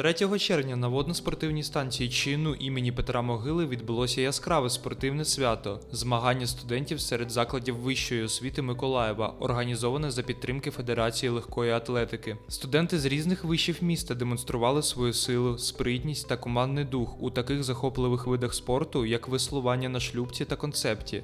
3 червня на водно-спортивній станції чину імені Петра Могили відбулося яскраве спортивне свято змагання студентів серед закладів вищої освіти Миколаєва, організоване за підтримки Федерації легкої атлетики. Студенти з різних вишів міста демонстрували свою силу, спритність та командний дух у таких захопливих видах спорту, як веслування на шлюбці та концепті,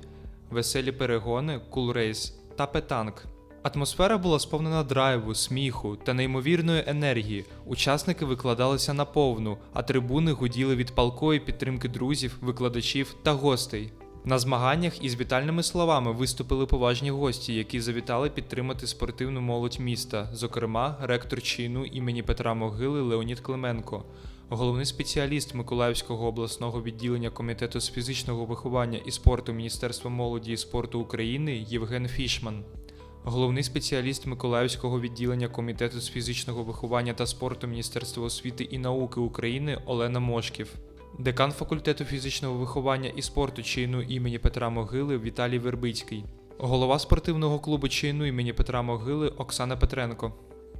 веселі перегони, кулрейс та петанк. Атмосфера була сповнена драйву, сміху та неймовірної енергії. Учасники викладалися на повну, а трибуни гуділи від палкої підтримки друзів, викладачів та гостей. На змаганнях із вітальними словами виступили поважні гості, які завітали підтримати спортивну молодь міста, зокрема, ректор чину імені Петра Могили Леонід Клименко, головний спеціаліст Миколаївського обласного відділення комітету з фізичного виховання і спорту Міністерства молоді і спорту України Євген Фішман. Головний спеціаліст Миколаївського відділення Комітету з фізичного виховання та спорту Міністерства освіти і науки України Олена Мошків, декан факультету фізичного виховання і спорту чину імені Петра Могили Віталій Вербицький, голова спортивного клубу чину імені Петра Могили Оксана Петренко,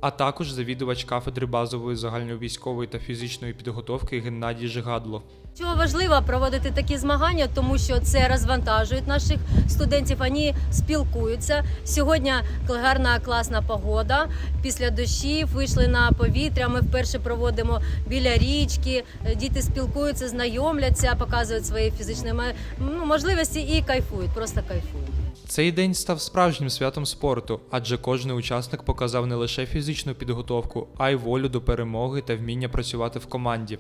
а також завідувач кафедри базової загальновійськової та фізичної підготовки Геннадій Жигадло. Чого важливо проводити такі змагання, тому що це розвантажує наших студентів. Вони спілкуються. Сьогодні гарна класна погода. Після дощів вийшли на повітря. Ми вперше проводимо біля річки. Діти спілкуються, знайомляться, показують свої фізичні ну, можливості і кайфують, просто кайфують. Цей день став справжнім святом спорту, адже кожен учасник показав не лише фізичну підготовку, а й волю до перемоги та вміння працювати в команді.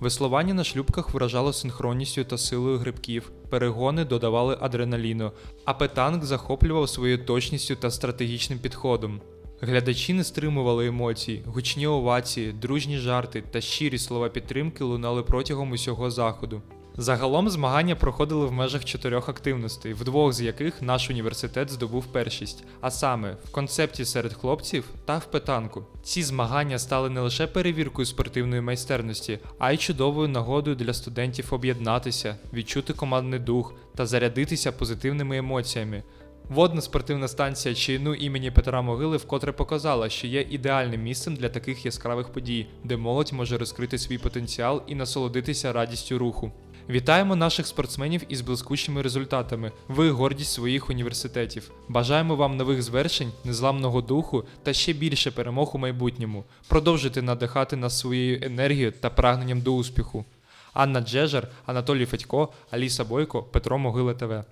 Веслування на шлюбках вражало синхронністю та силою грибків, перегони додавали адреналіну, а петанк захоплював своєю точністю та стратегічним підходом. Глядачі не стримували емоцій, гучні овації, дружні жарти та щирі слова підтримки лунали протягом усього заходу. Загалом змагання проходили в межах чотирьох активностей, в двох з яких наш університет здобув першість, а саме в концепті серед хлопців та в петанку. Ці змагання стали не лише перевіркою спортивної майстерності, а й чудовою нагодою для студентів об'єднатися, відчути командний дух та зарядитися позитивними емоціями. Водна спортивна станція чину імені Петра Могили вкотре показала, що є ідеальним місцем для таких яскравих подій, де молодь може розкрити свій потенціал і насолодитися радістю руху. Вітаємо наших спортсменів із блискучими результатами. Ви гордість своїх університетів. Бажаємо вам нових звершень, незламного духу та ще більше перемог у майбутньому. Продовжуйте надихати нас своєю енергією та прагненням до успіху. Анна Джежер, Анатолій Федько, Аліса Бойко, Петро Могила ТВ.